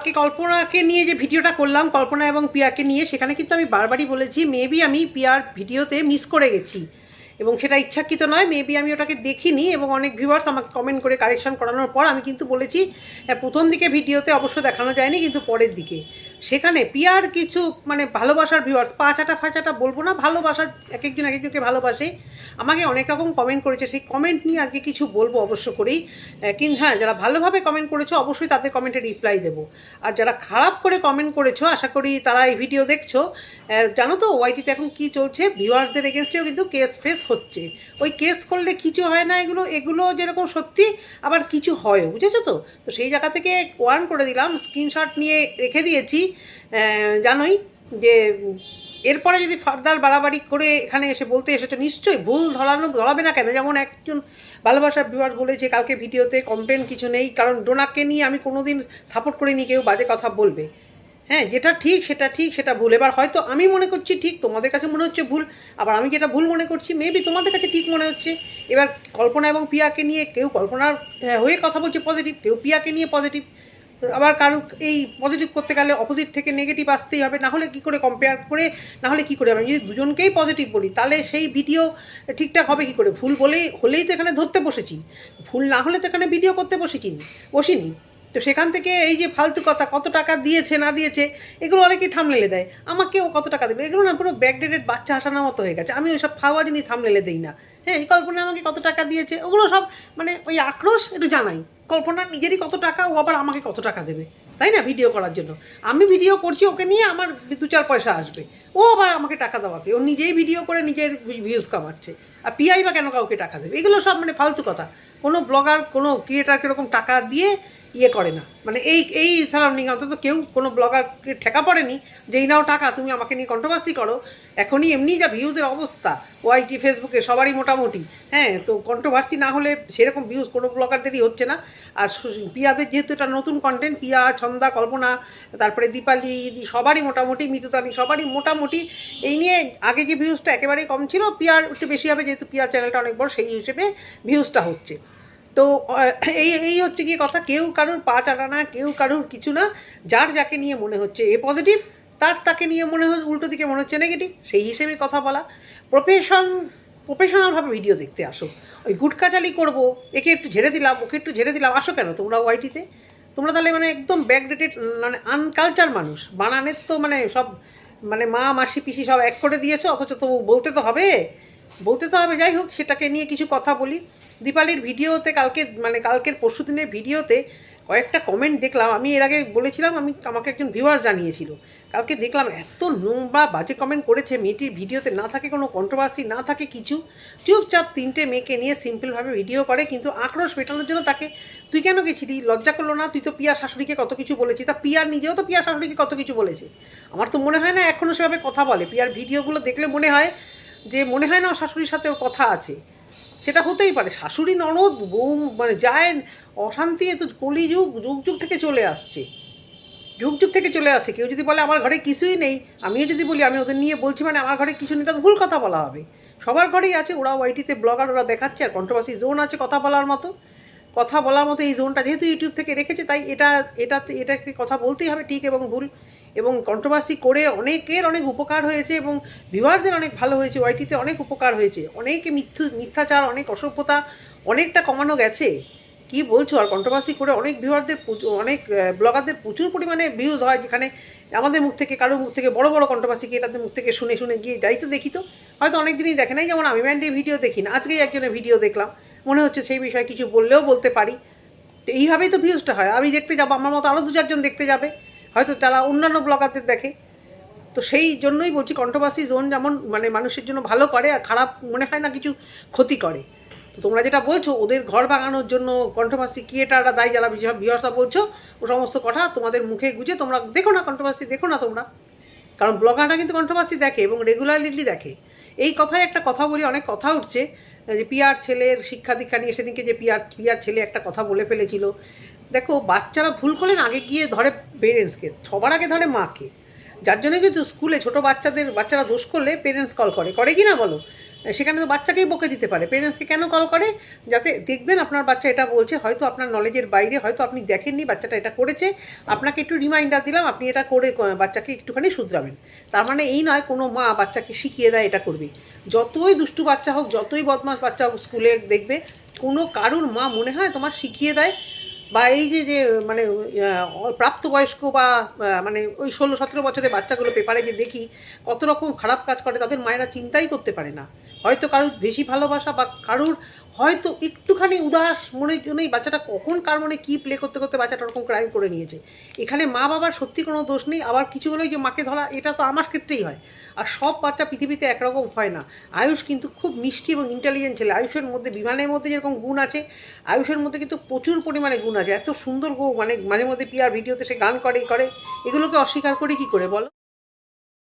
বাকি কল্পনাকে নিয়ে যে ভিডিওটা করলাম, কল্পনা এবং পিয়াকে নিয়ে, সেখানে কিন্তু আমি বারবারই বলেছি মেবি আমি পিয়ার ভিডিওতে মিস করে গেছি। এবং সেটা ইচ্ছাকৃত নয় মেবি আমি ওটাকে দেখিনি এবং অনেক ভিউয়ার্স আমাকে কমেন্ট করে কারেকশন করানোর পর আমি কিন্তু বলেছি হ্যাঁ প্রথম দিকে ভিডিওতে অবশ্য দেখানো যায়নি, কিন্তু পরের দিকে। সেখানে পিয়ার কিছু মানে ভালোবাসার ভিউয়ার্স পাঁচাটা ফাঁচাটা বলব না, ভালোবাসা এক একজন এক একজনকে ভালোবাসে। আমাকে অনেক রকম কমেন্ট করেছে, সেই কমেন্ট নিয়ে আজকে কিছু বলব অবশ্য করেই। কিন্তু হ্যাঁ যারা ভালোভাবে কমেন্ট করেছ, অবশ্যই তাদের কমেন্টে রিপ্লাই দেবো। আর যারা খারাপ করে কমেন্ট করেছ, আশা করি তারা এই ভিডিও দেখছ। জানো তো ওয়াইটিতে এখন কি চলছে? ভিউয়ার্সদের এগেনস্টেও কিন্তু কেস ফেস হচ্ছে। ওই কেস করলে কিছু হয় না এগুলো এগুলো যেরকম সত্যি, আবার কিছু হয়ও, বুঝেছ তো? তো সেই জায়গা থেকে ওয়ার্ন করে দিলাম স্ক্রিনশট নিয়ে রেখে দিয়েছি। জানোই যে এরপরে যদি ফার্দার বাড়াবাড়ি করে এখানে এসে বলতে এসেছ, নিশ্চয়ই ভুল ধরানো, ধরাবে না কেন? যেমন একজন ভালোবাসার বিভাগ বলেছে, কালকে ভিডিওতে কমপ্লেন কিছু নেই, কারণ ডোনাকে নিয়ে আমি কোনোদিন সাপোর্ট করিনি, কেউ বাজে কথা বলবে। হ্যাঁ যেটা ঠিক, সেটা ঠিক, সেটা ভুল। এবার হয়তো আমি মনে করছি ঠিক, তোমাদের কাছে মনে হচ্ছে ভুল, আবার আমি যেটা ভুল মনে করছি মেবি তোমাদের কাছে ঠিক মনে হচ্ছে। এবার কল্পনা এবং পিয়াকে নিয়ে কেউ কল্পনার, হয়ে কথা বলছে পজিটিভ কেউ পিয়াকে নিয়ে পজিটিভ আবার কারও এই পজিটিভ করতে গেলে অপোজিট থেকে নেগেটিভ আসতেই হবে না হলে কী করে কম্পেয়ার করে না হলে কী করে আমি যদি দুজনকেই পজিটিভ বলি, তাহলে সেই ভিডিও ঠিকঠাক হবে কি করে? ভুল বলেই, হলেই তো এখানে ধরতে বসেছি। ভুল না হলে তো এখানে ভিডিও করতে বসেছি। বসিনি। তো সেখান থেকে এই যে ফালতু কথা, কত টাকা দিয়েছে, না দিয়েছে, এগুলো অনেকেই থামলেলে দেয়। আমাকেও কত টাকা দেবে? এগুলো না পুরো ব্যাকডেটেড বাচ্চা হাসানোর মতো হয়ে গেছে। আমি ওইসব খাওয়া জিনিস থামলেলে দিই না। হ্যাঁ এই কল্পনা আমাকে কত টাকা দিয়েছে, ওগুলো সব মানে ওই আক্রোশ একটু জানাই। কল্পনা নিজেরই কত টাকা, ও আবার আমাকে কত টাকা দেবে? তাই না? ভিডিও করার জন্য। আমি ভিডিও করছি, ওকে নিয়ে আমার দু চার পয়সা আসবে। ও আবার আমাকে টাকা দেওয়াকে ও নিজেই ভিডিও করে নিজের ভিউজ কামাচ্ছে। আর পিআই বা কেন কাউকে টাকা দেবে? এগুলো সব মানে ফালতু কথা। কোনো ব্লগার কোনো ক্রিয়েটার এরকম টাকা দিয়ে ইয়ে করে না। মানে এই এই সারাউন্ডিং অন্তত কেউ কোনো ব্লগারকে ঠেকা পড়েনি যে, এই নাও টাকা, তুমি আমাকে নিয়ে কন্ট্রোভার্সি করো। এখনই এমনি যা ভিউজের অবস্থা ওয়াইটি ফেসবুকে সবারই মোটামুটি। হ্যাঁ তো কন্ট্রোভার্সি না হলে সেরকম ভিউজ কোনো ব্লগারদেরই হচ্ছে না। আর পিয়াদের যেহেতু এটা নতুন কন্টেন্ট পিয়া, ছন্দা, কল্পনা, তারপরে দীপালি সবারই মোটামুটি, মিতুতানি, সবারই মোটামুটি। এই নিয়ে আগে যে ভিউজটা একেবারেই কম ছিল, পিয়ার একটু বেশি হবে, যেহেতু পিয়ার চ্যানেলটা অনেক বড়, সেই হিসেবে ভিউজটা হচ্ছে। তো এই এই হচ্ছে কি কথা। কেউ কারোর পা চাটা না, কেউ কারোর কিছু না। যার যাকে নিয়ে মনে হচ্ছে এ পজিটিভ তার তাকে নিয়ে মনে হচ্ছে উল্টো দিকে মনে হচ্ছে নেগেটিভ সেই হিসেবে কথা বলা। প্রফেশন প্রফেশনালভাবে ভিডিও দেখতে আসো। ওই গুটকাচালি করব, একে একটু ঝেড়ে দিলাম, ওকে একটু ঝেড়ে দিলাম, আসো কেন তোমরা ওয়াইটিতে? তোমরা তাহলে মানে একদম ব্যাকডেটেড মানে আনকালচার মানুষ। বানানের তো মানে সব মানে মা, মাসি, পিসি সব এক করে দিয়েছে, অথচ তবু বলতে তো হবে। বলতে তো হবে, যাই হোক, সেটাকে নিয়ে কিছু কথা বলি। দীপালির ভিডিওতে কালকে মানে কালকের পরশু দিনের ভিডিওতে কয়েকটা কমেন্ট দেখলাম। আমি এর আগে বলেছিলাম, আমি, আমাকে একজন ভিউয়ার জানিয়েছিল। কালকে দেখলাম এত নোংরা বাজে কমেন্ট করেছে, মেয়েটির ভিডিওতে না থাকে কোনো কন্ট্রোভার্সি না থাকে কিছু। চুপচাপ তিনটে মেয়েকে নিয়ে সিম্পলভাবে ভিডিও করে, কিন্তু আক্রোশ মেটানোর জন্য তাকে, তুই কেন গেছিলি? লজ্জা করল না? তুই তো পিয়া শাশুড়িকে কত কিছু বলেছিস? তা পিয়ার নিজেও তো পিয়া শাশুড়িকে কত কিছু বলেছে। আমার তো মনে হয় না এখনও সেভাবে কথা বলে। পিয়ার ভিডিওগুলো দেখলে মনে হয় যে মনে হয় না শাশুড়ির সাথে ওর কথা আছে, সেটা হতেই পারে। শাশুড়ি ননদ, বউ মানে যায়, অশান্তি তো কলিযুগ যুগ যুগ থেকে চলে আসছে। যুগ যুগ থেকে চলে আসে কেউ যদি বলে, আমার ঘরে কিছুই নেই, আমিও যদি বলি, আমি ওদের নিয়ে বলছি মানে আমার ঘরে কিছু নেই, এটা তো ভুল কথা বলা হবে। সবার ঘরেই আছে ওরা ওয়াইটিতে ব্লগার ওরা দেখাচ্ছে, আর কন্ট্রোভার্সি জোন আছে কথা বলার মতো। কথা বলার মতো এই জোনটা যেহেতু ইউটিউব থেকে রেখেছে, তাই এটা, এটাতে, এটাকে কথা বলতেই হবে, ঠিক এবং ভুল। এবং কন্ট্রোভার্সি করে অনেকের অনেক উপকার হয়েছে এবং ভিউয়ারদের অনেক ভালো হয়েছে ওয়াইটিতে অনেক উপকার হয়েছে, অনেকে মিথ্যু, মিথ্যাচার, অনেক অসভ্যতা অনেকটা কমানো গেছে। কি বলছো? আর কন্ট্রোভার্সি করে অনেক ভিউয়ারদের অনেক ব্লগারদের প্রচুর পরিমাণে ভিউজ হয় যেখানে আমাদের মুখ থেকে, কারোর মুখ থেকে বড় বড় কন্ট্রোভার্সি এটাদের মুখ থেকে শুনে শুনে গিয়ে যাই তো দেখি তো। হয়তো অনেক দিনই দেখে নাই, যেমন আমি ম্যান্ডের ভিডিও দেখি না, আজকেই একজনের ভিডিও দেখলাম। মনে হচ্ছে সেই বিষয়ে কিছু বললেও বলতে পারি। তো এইভাবেই তো ভিউজটা হয়। আমি দেখতে যাব, আমার মতো আরও দু চারজন দেখতে যাবে। হয়তো তারা অন্যান্য ব্লগারদের দেখে। তো সেই জন্যই বলছি কন্ট্রোভার্সি জোন যেমন মানে মানুষের জন্য ভালো করে আর খারাপ মনে হয় না কিছু ক্ষতি করে। তো তোমরা যেটা বলছো, ওদের ঘর ভাঙানোর জন্য কন্ট্রোভার্সি ক্রিয়েটাররা দায়ী যারা ভিউয়ার্সরা বলছো, ও সমস্ত কথা তোমাদের মুখে গুজে তোমরা দেখো না কন্ট্রোভার্সি দেখো না তোমরা। কারণ ব্লগাররা কিন্তু কন্ট্রোভার্সি দেখে এবং রেগুলারলি দেখে। এই কথায় একটা কথা বলি, অনেক কথা উঠছে। যে পিয়ার ছেলের শিক্ষা দীক্ষা নিয়ে সেদিনকে যে পিয়ার পিয়ার ছেলে একটা কথা বলে ফেলেছিল। দেখো, বাচ্চারা ভুল করলেন আগে গিয়ে ধরে পেরেন্টসকে সবার আগে ধরে মাকে। যার জন্য কিন্তু স্কুলে ছোট বাচ্চাদের, বাচ্চারা দোষ করলে পেরেন্টস কল করে। করে কি না বলো? সেখানে তো বাচ্চাকেই বকে দিতে পারে। পেরেন্টসকে কেন কল করে? যাতে দেখবেন আপনার বাচ্চা এটা বলছে, হয়তো আপনার নলেজের বাইরে, হয়তো আপনি দেখেননি বাচ্চাটা এটা করেছে। আপনাকে একটু রিমাইন্ডার দিলাম, আপনি এটা করে বাচ্চাকে একটুখানি শুধরাবেন। তার মানে এই নয়, কোনো মা বাচ্চাকে শিখিয়ে দেয় এটা করবে। যতই দুষ্টু বাচ্চা হোক, যতই বদমাস বাচ্চা হোক, স্কুলে দেখবে, কোনো কারুর মা মনে হয় তোমার শিখিয়ে দেয়। বা এই যে যে মানে প্রাপ্তবয়স্ক বা মানে ওই ষোলো, সতেরো বছরের বাচ্চাগুলো পেপারে যে দেখি কত রকম খারাপ কাজ করে, তাদের মায়েরা চিন্তাই করতে পারে না। হয়তো কারুর বেশি ভালোবাসা বা কারুর হয়তো একটুখানি উদাস মনের জন্যই বাচ্চাটা কখন কার মনে কী প্লে করতে করতে বাচ্চাটা ওরকম ক্রাইম করে নিয়েছে। এখানে মা বাবার সত্যি কোনো দোষ নেই, আবার কিছু হলেই যে মাকে ধরা, এটা তো আমার ক্ষেত্রেই হয়। আর সব বাচ্চা পৃথিবীতে একরকম হয় না। আয়ুষ কিন্তু খুব মিষ্টি এবং ইন্টেলিজেন্ট ছেলে। আয়ুষের মধ্যে বিমানের মধ্যে যেরকম গুণ আছে, আয়ুষের মধ্যে কিন্তু প্রচুর পরিমাণে গুণ আছে। এত সুন্দর গো মানে মাঝে মধ্যে পিয়ার ভিডিওতে সে গান করে করে। এগুলোকে অস্বীকার করে কি করে বলো?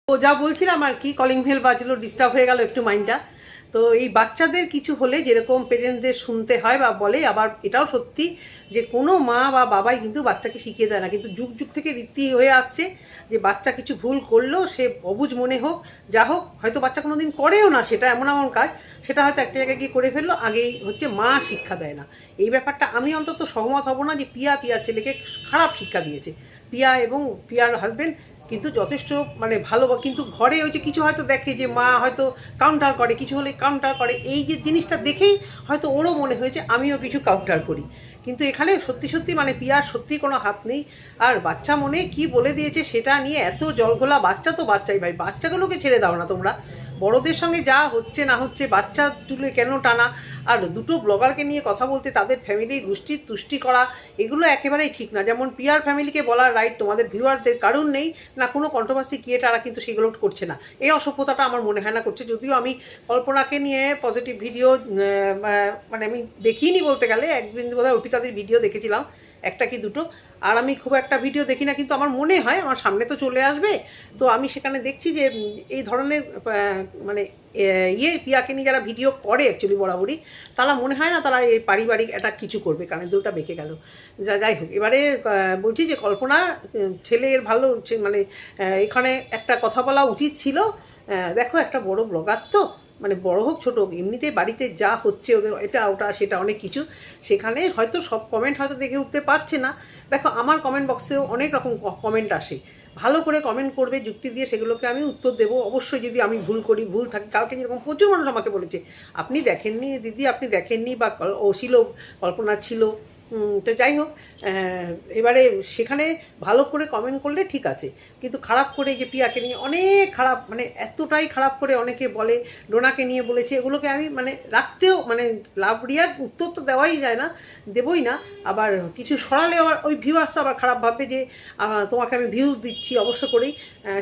তো যা বলছিলাম আর কি কলিং ভেল বাজলো ডিস্টার্ব হয়ে গেল একটু মাইন্ডটা তো এই বাচ্চাদের কিছু হলে যেরকম পেরেন্টসদের শুনতে হয় বা বলে, আবার এটাও সত্যি যে কোনো মা বা বাবাই কিন্তু বাচ্চাকে শিখিয়ে দেয় না। কিন্তু যুগ যুগ থেকে রীতি হয়ে আসছে যে বাচ্চা কিছু ভুল করল, সে অবুজ মনে হোক, যা হোক, হয়তো বাচ্চা কোনো দিন করেও না, সেটা এমন এমন কাজ, সেটা হয়তো একটা জায়গায় গিয়ে করে ফেলল, আগেই হচ্ছে মা শিক্ষা দেয় না। এই ব্যাপারটা আমি অন্তত সহমত হব না যে পিয়া, পিয়ার ছেলেকে খারাপ শিক্ষা দিয়েছে। পিয়া এবং পিয়ার হাজবেন্ড কিন্তু যথেষ্ট মানে ভালো কিন্তু ঘরে ওই যে কিছু হয়তো দেখে যে মা হয়তো কাউন্টার করে, কিছু হলে কাউন্টার করে, এই যে জিনিসটা দেখেই হয়তো ওরও মনে হয়েছে আমিও কিছু কাউন্টার করি। কিন্তু এখানে সত্যি সত্যি মানে পিয়ার সত্যি কোনো হাত নেই। আর বাচ্চা মনে কি বলে দিয়েছে সেটা নিয়ে এত জলঘোলা, বাচ্চা তো বাচ্চাই ভাই, বাচ্চাগুলোকে ছেড়ে দাও না তোমরা। বড়দের সঙ্গে যা হচ্ছে না হচ্ছে, বাচ্চা তুলে কেন টানা? আর দুটো ব্লগারকে নিয়ে কথা বলতে, তাদের ফ্যামিলির গোষ্ঠীর তুষ্টি করা, এগুলো একেবারেই ঠিক না। যেমন পিয়ার ফ্যামিলিকে বলার রাইট তোমাদের ভিউয়ারদের কারণ নেই, না কোনো কন্ট্রোভার্সি ক্রিয়েটাররা কিন্তু সেগুলো করছে না। এই অসভ্যতাটা আমার মনে হয় না করছে। যদিও আমি কল্পনাকে নিয়ে পজিটিভ ভিডিও মানে আমি দেখিনি বলতে গেলে একদিন বোধহয় অর্পিতাদের ভিডিও দেখেছিলাম, একটা কি দুটো। আর আমি খুব একটা ভিডিও দেখি না, কিন্তু আমার মনে হয়, আমার সামনে তো চলে আসবে। তো আমি সেখানে দেখছি যে এই ধরনের মানে ইয়ে পিয়াকে নিয়ে যারা ভিডিও করে অ্যাকচুয়ালি বরাবরই, তারা মনে হয় না তারা এই পারিবারিক একটা কিছু করবে, কারণ দুটা বেঁকে গেল। যা, যাই হোক, এবারে বলছি যে কল্পনা ছেলের ভালো মানে এখানে একটা কথা বলা উচিত ছিল। দেখো একটা বড় ব্লগার তো মানে বড় হোক, ছোট হোক এমনিতে বাড়িতে যা হচ্ছে ওদের, এটা, ওটা, সেটা অনেক কিছু। সেখানে হয়তো সব কমেন্ট হয়তো দেখে উঠতে পারছে না। দেখো, আমার কমেন্ট বক্সেও অনেক রকম কমেন্ট আসে। ভালো করে কমেন্ট করবে, যুক্তি দিয়ে সেগুলোকে আমি উত্তর দেবো। অবশ্যই যদি আমি ভুল করি, ভুল থাকি, কালকে যেরকম প্রচুর মানুষ আমাকে বলেছে, আপনি দেখেননি, দিদি, আপনি দেখেননি বা ও ছিল কল্পনা ছিল তো যাই হোক এবারে সেখানে ভালো করে কমেন্ট করলে ঠিক আছে। কিন্তু খারাপ করে যে পিয়াকে নিয়ে অনেক খারাপ মানে এতটাই খারাপ করে অনেকে বলে, ডোনাকে নিয়ে বলেছে, এগুলোকে আমি মানে রাখতেও মানে লাভ রিয়ার উত্তর তো দেওয়াই যায় না, দেবই না। আবার কিছু সরালে আবার ওই ভিউয়ার্স আবার খারাপ ভাববে যে তোমাকে আমি ভিউজ দিচ্ছি অবশ্য করেই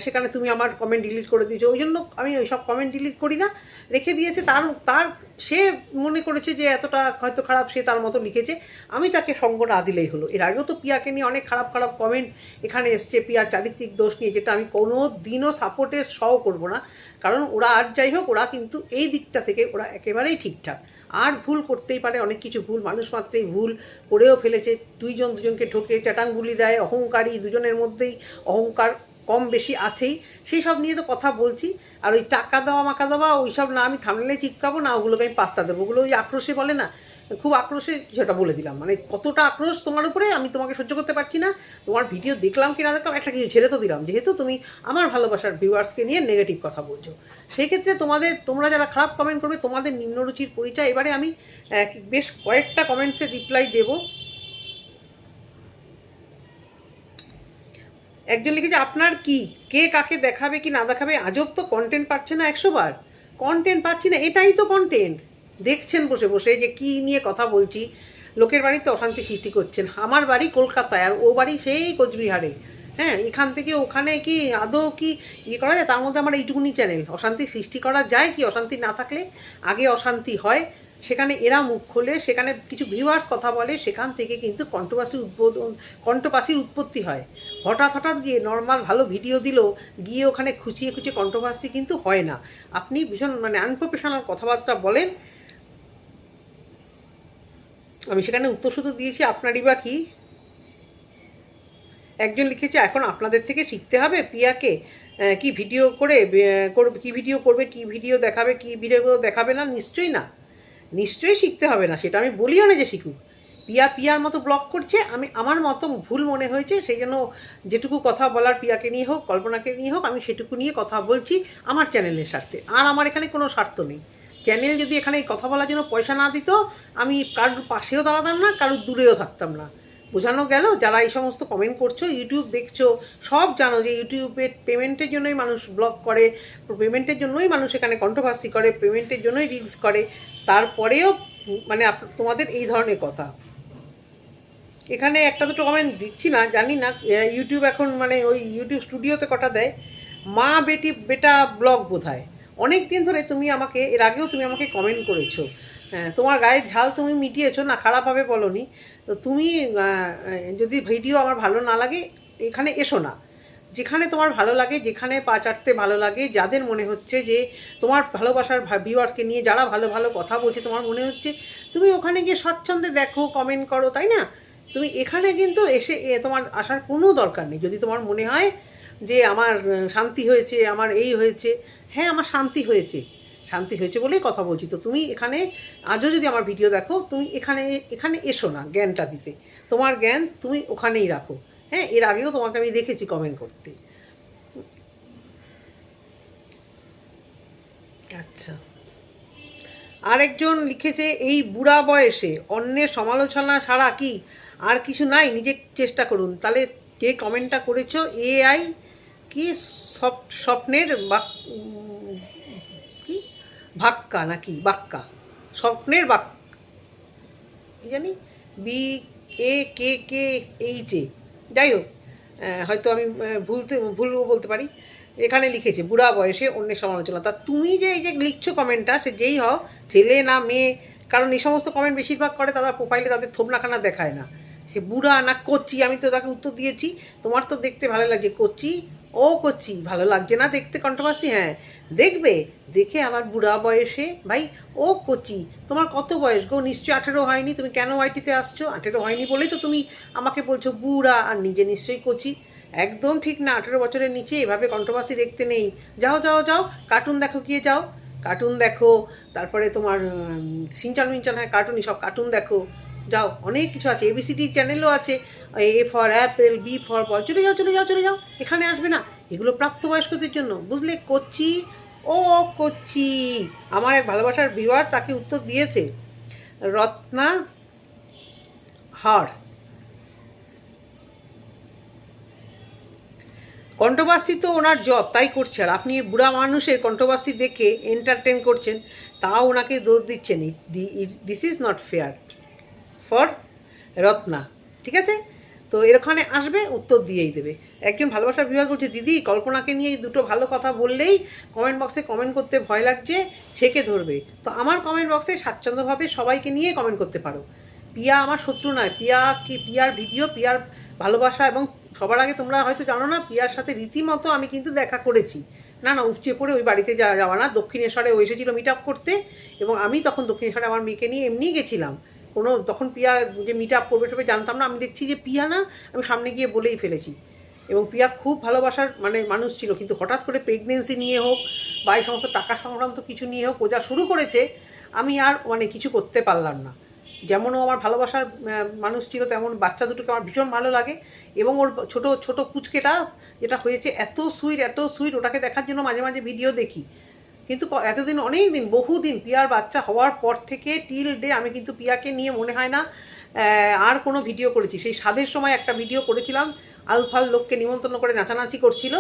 সেখানে তুমি আমার কমেন্ট ডিলিট করে দিয়েছ। ওই জন্য আমি ওই সব কমেন্ট ডিলিট করি না, রেখে দিয়েছে। তার তার, সে মনে করেছে যে এতটা হয়তো খারাপ সে তার মতো লিখেছে। আমি তাকে সঙ্গ না দিলেই হলো। এর আগেও তো পিয়াকে নিয়ে অনেক খারাপ খারাপ কমেন্ট এখানে এসছে পিয়ার চারিত্রিক দোষ নিয়ে, যেটা আমি কোনো দিনও সাপোর্টের সহ করব না। কারণ ওরা আর যাই হোক, ওরা কিন্তু এই দিকটা থেকে ওরা একেবারেই ঠিকঠাক। আর ভুল করতেই পারে, অনেক কিছু ভুল, মানুষ মাত্রেই ভুল করেও ফেলেছে। দুইজন দুজনকে ঠকে চ্যাটাঙ্গুলি দেয়, অহংকারী দুজনের মধ্যেই অহংকার কম বেশি আছেই। সেই সব নিয়ে তো কথা বলছি। আর ওই টাকা দেওয়া মাকা দেওয়া ওই সব না আমি থামলে চিপকাবো না ওগুলোকে আমি পাত্তা দেবো। ওগুলো ওই আক্রোশে বলে না। খুব আক্রোশে কিছুটা বলে দিলাম। মানে কতটা আক্রোশ তোমার উপরে আমি তোমাকে সহ্য করতে পারছি না। তোমার ভিডিও দেখলাম কি না দেখলাম, একটা কিছু ছেড়ে তো দিলাম। যেহেতু তুমি আমার ভালোবাসার ভিউয়ার্সকে নিয়ে নেগেটিভ কথা বলছো। সেক্ষেত্রে তোমাদের, তোমরা যারা খারাপ কমেন্ট করবে, তোমাদের নিম্নরুচির পরিচয় এবারে আমি বেশ কয়েকটা কমেন্টসের রিপ্লাই দেবো। একজন লিখেছে, আপনার কি, কে কাকে দেখাবে কি না দেখাবে? আজব তো কন্টেন্ট পাচ্ছে না একশো বার। কন্টেন্ট পাচ্ছি না, এটাই তো কন্টেন্ট দেখছেন বসে বসে যে কি নিয়ে কথা বলছি। লোকের বাড়িতে অশান্তি সৃষ্টি করছেন। আমার বাড়ি কলকাতায়, আর ও বাড়ি সেই কোচবিহারে। হ্যাঁ এখান থেকে ওখানে কি আদৌ কি ইয়ে করা যায়? তার মধ্যে আমার এইটুকুনি চ্যানেল অশান্তি সৃষ্টি করা যায় কি? অশান্তি না থাকলে আগে অশান্তি হয়। সেখানে এরা মুখ খোলে, সেখানে কিছু ভিউয়ার্স কথা বলে, সেখান থেকে কিন্তু কন্ট্রোভার্সির উদ্বোধন কন্ট্রোভার্সির উৎপত্তি হয়। হঠাৎ হঠাৎ গিয়ে নর্মাল ভালো ভিডিও দিল, গিয়ে ওখানে খুঁচিয়ে খুঁচিয়ে কন্ট্রোভার্সি কিন্তু হয় না। আপনি ভীষণ মানে আনপ্রফেশনাল কথাবার্তা বলেন আমি সেখানে উত্তর শুধু দিয়েছি, আপনারই বা কি? একজন লিখেছে, এখন আপনাদের থেকে শিখতে হবে পিয়াকে কি ভিডিও করে করবে কি ভিডিও করবে, কি ভিডিও দেখাবে, কি ভিডিও দেখাবে না, নিশ্চয়ই না। নিশ্চয়ই শিখতে হবে না, সেটা আমি বলিও না যে শিখুক। পিয়া পিয়ার মতো ব্লগ করছে, আমি, আমার মতো ভুল মনে হয়েছে, সেই জন্য যেটুকু কথা বলার পিয়াকে নিয়ে হোক, কল্পনাকে নিয়ে হোক, আমি সেটুকু নিয়ে কথা বলছি আমার চ্যানেলের স্বার্থে। আর আমার এখানে কোনো স্বার্থ নেই। চ্যানেল যদি এখানে কথা বলার জন্য পয়সা না দিত, আমি কারোর পাশেও দাঁড়াতাম না, কারোর দূরেও থাকতাম না। বোঝানো গেল, যারা এই সমস্ত কমেন্ট করছ ইউটিউব দেখছ, সব জানো যে ইউটিউবের পেমেন্টের জন্যই মানুষ ব্লগ করে পেমেন্টের জন্যই মানুষ এখানে কন্ট্রোভার্সি করে পেমেন্টের জন্যই রিলস করে, তারপরেও মানে তোমাদের এই ধরনের কথা। এখানে একটা দুটো কমেন্ট দিচ্ছি না, জানি না ইউটিউব এখন মানে ওই ইউটিউব স্টুডিওতে কটা দেয়? মা বেটি, বেটা ব্লগ বোধ হয় অনেক দিন ধরে তুমি আমাকে, এর আগেও তুমি আমাকে কমেন্ট করেছ। হ্যাঁ তোমার গায়ের ঝাল তুমি মিটিয়েছো, না খারাপভাবে বলনি। তো তুমি যদি ভিডিও আমার ভালো না লাগে, এখানে এসো না। যেখানে তোমার ভালো লাগে, যেখানে পা চাটতে ভালো লাগে, যাদের মনে হচ্ছে যে তোমার ভালোবাসার ভিউয়ার্সকে নিয়ে যারা ভালো ভালো কথা বলছে, তোমার মনে হচ্ছে, তুমি ওখানে গিয়ে স্বচ্ছন্দে দেখো কমেন্ট করো, তাই না? তুমি এখানে কিন্তু এসে তোমার আসার কোনো দরকার নেই। যদি তোমার মনে হয় যে আমার শান্তি হয়েছে, আমার এই হয়েছে। হ্যাঁ আমার শান্তি হয়েছে। শান্তি হয়েছে বলেই কথা বলছি। তো তুমি এখানে, আজও যদি আমার ভিডিও দেখো, তুমি এখানে এখানে এসো না জ্ঞানটা দিতে। তোমার জ্ঞান তুমি ওখানেই রাখো। হ্যাঁ এর আগেও তোমাকে আমি দেখেছি কমেন্ট করতে। আচ্ছা। আরেকজন লিখেছে, এই বুড়া বয়সে অন্যের সমালোচনা ছাড়া কি আর কিছু নাই? নিজে চেষ্টা করুন। তাহলে কে কমেন্টটা করেছ? এআই কি সপ, স্বপ্নের কি? ভাক্কা নাকি? বাক্কা। স্বপ্নের বাক, কি জানি? B A K K H A যাই হোক হয়তো আমি ভুলতে, ভুলও বলতে পারি। এখানে লিখেছে, বুড়া বয়সে অন্যের সমালোচনা। তা তুমি যে এই যে লিখছো কমেন্টটা সে যেই হও ছেলে না মেয়ে, কারণ এই সমস্ত কমেন্ট বেশিরভাগ করে তারা প্রোফাইলে তাদের থোবনাখানা দেখায় না। সে বুড়া না কচি, আমি তো তাকে উত্তর দিয়েছি। তোমার তো দেখতে ভালো লাগছে, কচি। ও কচি ভালো লাগছে না দেখতে কন্ট্রোভার্সি হ্যাঁ। দেখবে, দেখে আমার বুড়া বয়সে, ভাই, ও কচি তোমার কত বয়স? গো, নিশ্চয়ই আঠেরো হয়নি, তুমি কেন ওয়াইটিতে আসছো? আঠেরো হয়নি বলেই তো তুমি আমাকে বলছো বুড়া, আর নিজে নিশ্চয়ই কচি একদম ঠিক না, আঠেরো বছরের নিচে এভাবে কন্ট্রোভার্সি দেখতে নেই। যাও যাও যাও কার্টুন দেখো গিয়ে যাও। কার্টুন দেখো, তারপরে তোমার সিনচান মিনচান হ্যাঁ কার্টুনই সব কার্টুন দেখো। যাও, অনেক কিছু আছে এবিসিডি চ্যানেলও আছে, A for apple B for ball চলে যাও চলে যাও চলে যাও, এখানে আসবে না, এগুলো প্রাপ্তবয়স্কদের জন্য, বুঝলে? কচি ও কচি আমার এক ভালোবাসার ভিউয়ার তাকে উত্তর দিয়েছে, রত্না হাড়। কন্ট্রোভার্সি তো ওনার জব তাই করছে, আর আপনি বুড়া মানুষের কন্ট্রোভার্সি দেখে এন্টারটেন করছেন, তাও ওনাকে দোষ দিচ্ছেন this is not fair for Ratna, ঠিক আছে? তো এরখানে আসবে, উত্তর দিয়েই দেবে। একজন ভালোবাসার বিভাগ বলছে, দিদি, কল্পনাকে নিয়ে এই দুটো ভালো কথা বললেই কমেন্ট বক্সে কমেন্ট করতে ভয় লাগছে, ছেকে ধরবে। তো আমার কমেন্ট বক্সে স্বাচ্ছন্দ্যভাবে সবাইকে নিয়ে কমেন্ট করতে পারো। পিয়া আমার শত্রু নয়। পিয়া কি, পিয়ার ভিডিও, পিয়ার ভালোবাসা এবং সবার আগে তোমরা হয়তো জানো না, পিয়ার সাথে রীতিমতো আমি কিন্তু দেখা করেছি। না না, উপচে পড়ে ওই বাড়িতে যাওয়া যাওয়া না। দক্ষিণেশ্বরে ও এসেছিল মিট করতে এবং আমি তখন দক্ষিণেশ্বরে আমার মেয়েকে নিয়ে এমনিই গেছিলাম। কোনো তখন পিয়া যে মিট আপ করবে টবে জানতাম না, আমি দেখছি যে পিয়া না, আমি সামনে গিয়ে বলেই ফেলেছি। এবং পিয়া খুব ভালোবাসার মানে মানুষ ছিল, কিন্তু হঠাৎ করে প্রেগনেন্সি নিয়ে হোক বা এই সমস্ত টাকা সংক্রান্ত কিছু নিয়ে হোক, ও যা শুরু করেছে, আমি আর মানে কিছু করতে পারলাম না। যেমন ও আমার ভালোবাসার মানুষ ছিল, তেমন বাচ্চা দুটোকে আমার ভীষণ ভালো লাগে। এবং ওর ছোট ছোট কুচকেটা, যেটা হয়েছে, এত সুইট এত সুইট ওটাকে দেখার জন্য মাঝে মাঝে ভিডিও দেখি। কিন্তু এতদিন অনেক দিন বহুদিন পিয়ার বাচ্চা হওয়ার পর থেকে টিল ডে আমি কিন্তু পিয়াকে নিয়ে মনে হয় না আর কোনো ভিডিও করেছি। সেই স্বাদের সময় একটা ভিডিও করেছিলাম আলফাল লোককে নিমন্ত্রণ করে নাচানাচি করছিল,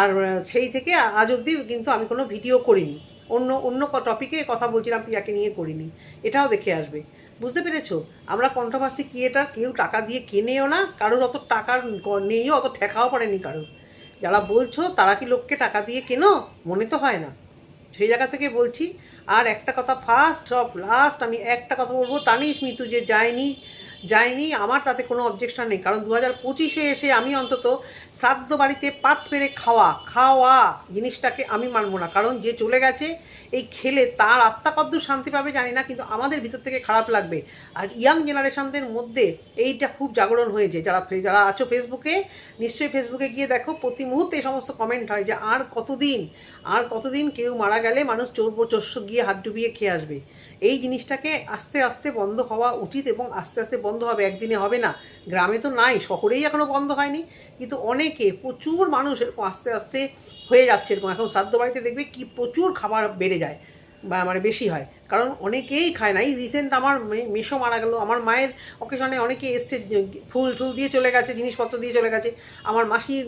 আর সেই থেকে আজ অবধি কিন্তু আমি কোনো ভিডিও করিনি। অন্য অন্য টপিকে কথা বলছিলাম, পিয়াকে নিয়ে করিনি। এটাও দেখে আসবে। বুঝতে পেরেছ? আমরা কন্ট্রোভার্সি ক্রিয়েটার কেউ টাকা দিয়ে কেনেও না, কারোর অত টাকার নেইও, অত ঠেকাও পড়েনি কারোর। যারা বলছো, তারা কি লোককে টাকা দিয়ে কেনো? মনে তো হয় না। সেই জায়গা থেকে বলছি, আর একটা কথা ফার্স্ট অফ লাস্ট আমি একটা কথা বলব, তানিশ মিতু যে যায়নি যায়নি, আমার তাতে কোনো অবজেকশন নেই। কারণ দু হাজার পঁচিশে এসে আমি অন্তত শ্রাদ্ধ বাড়িতে পাত পেরে খাওয়া খাওয়া জিনিসটাকে আমি মানবো না। কারণ যে চলে গেছে এই খেলে তার আত্মা কদ্দূর শান্তি পাবে জানি না, কিন্তু আমাদের ভিতর থেকে খারাপ লাগবে। আর ইয়াং জেনারেশনদের মধ্যে এইটা খুব জাগরণ হয়েছে। যারা যারা আছো ফেসবুকে, নিশ্চয়ই ফেসবুকে গিয়ে দেখো, প্রতি মুহূর্তে সমস্ত কমেন্ট হয় যে আর কতদিন আর কতদিন কেউ মারা গেলে মানুষ চোরবো চস্য গিয়ে হাত ডুবিয়ে খেয়ে আসবে। এই জিনিসটাকে আস্তে আস্তে বন্ধ হওয়া উচিত এবং আস্তে আস্তে বন্ধ হবে, একদিনে হবে না। গ্রামে তো নাই, শহরেই এখনও বন্ধ হয়নি। কিন্তু অনেকে, প্রচুর মানুষ এরকম আস্তে আস্তে হয়ে যাচ্ছে এরকম। এখন শ্রাদ্ধ বাড়িতে দেখবে কি প্রচুর খাবার বেড়ে যায়, বা মানে বেশি হয়। কারণ অনেকেই খায় না। এই রিসেন্ট আমার মে- মেসো মারা গেল। আমার মায়ের অকেশনে অনেকে এসছে ফুল টুল দিয়ে চলে গেছে, জিনিসপত্র দিয়ে চলে গেছে। আমার মাসির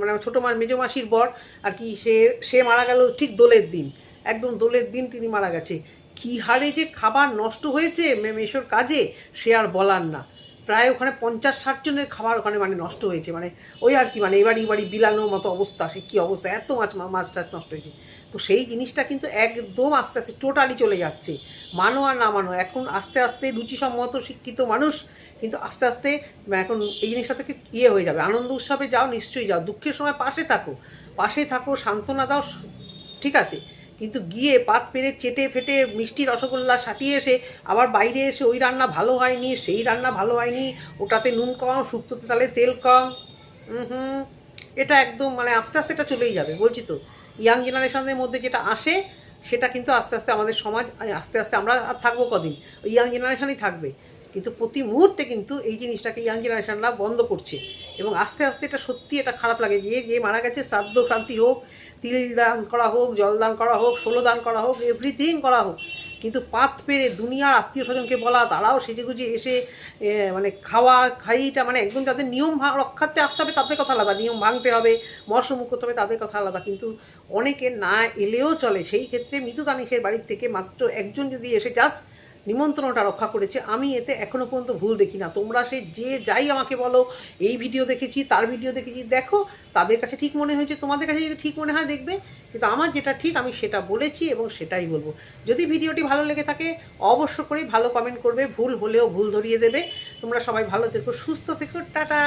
মানে ছোটো মার, মেজো মাসির বর, আর কি, সে সে মারা গেল ঠিক দোলের দিন। একদম দোলের দিন তিনি মারা গেছে। কী হারে যে খাবার নষ্ট হয়েছে মে- মেসোর কাজে, সে আর বলার না। প্রায় ওখানে পঞ্চাশ, ষাট জনের খাবার ওখানে মানে নষ্ট হয়েছে। মানে ওই আর কি মানে এবারই এবারই বিলানোর মতো অবস্থা, সে কী অবস্থা? এত মাছ মাছ টাছ নষ্ট হয়েছে। তো সেই জিনিসটা কিন্তু একদম আস্তে আস্তে টোটালি চলে যাচ্ছে। মানো আর না মানো, এখন আস্তে আস্তে রুচিসম্মত, শিক্ষিত মানুষ কিন্তু আস্তে আস্তে এখন এই জিনিসটা থেকে ইয়ে হয়ে যাবে। আনন্দ উৎসবে যাও, নিশ্চয়ই যাও। দুঃখের সময় পাশে থাকো। পাশে থাকো, সান্ত্বনা দাও, ঠিক আছে। কিন্তু গিয়ে পাত পেরে চেটে ফেটে মিষ্টি রসগোল্লা সাটিয়ে এসে আবার বাইরে এসে ওই রান্না ভালো হয়নি, সেই রান্না ভালো হয়নি, ওটাতে নুন কম, শুক্তোতে তাহলে তেল কম। হুম, এটা একদম মানে আস্তে আস্তে এটা চলেই যাবে, বলছি তো। ইয়াং জেনারেশনের মধ্যে যেটা আসে, সেটা কিন্তু আস্তে আস্তে আমাদের সমাজ আস্তে আস্তে আমরা আর থাকব কদিন? ওই ইয়াং জেনারেশনই থাকবে। কিন্তু প্রতি মুহূর্তে কিন্তু এই জিনিসটাকে ইয়াং জেনারেশনরা বন্ধ করছে। এবং আস্তে আস্তে এটা সত্যি এটা খারাপ লাগে যে যে মারা গেছে, শ্রাদ্ধ, ক্রান্তি হোক তিল দান করা হোক, জল দান করা হোক ষোলো দান করা হোক এভরিথিং করা হোক। কিন্তু পাত পেরে দুনিয়ার আত্মীয় স্বজনকে বলা, তারাও সেজেগুজে এসে মানে খাওয়া, খাইটা মানে একদম যাদের নিয়ম রক্ষার্থে আসতে হবে, তাদের কথা আলাদা। নিয়ম ভাঙতে হবে মর্ষমুখ করতে হবে, তাদের কথা আলাদা। কিন্তু অনেকে না এলেও চলে। সেই ক্ষেত্রে তানিশের বাড়ির থেকে মাত্র একজন যদি এসে জাস্ট নিমন্ত্রণটা রক্ষা করেছে। আমি এতে এখনও পর্যন্ত ভুল দেখি না। তোমরা সে যে যাই আমাকে বলো, এই ভিডিও দেখেছি, তার ভিডিও দেখেছি, দেখো, তাদের কাছে ঠিক মনে হয়েছে, তোমাদের কাছে যদি ঠিক মনে হয় দেখবে, কিন্তু আমার যেটা ঠিক আমি সেটা বলেছি এবং সেটাই বলব। যদি ভিডিওটি ভালো লেগে থাকে, অবশ্য করেই ভালো কমেন্ট করবে, ভুল হলেও ভুল ধরিয়ে দেবে। তোমরা সবাই ভালো থেকো, সুস্থ থেকো, টাটা!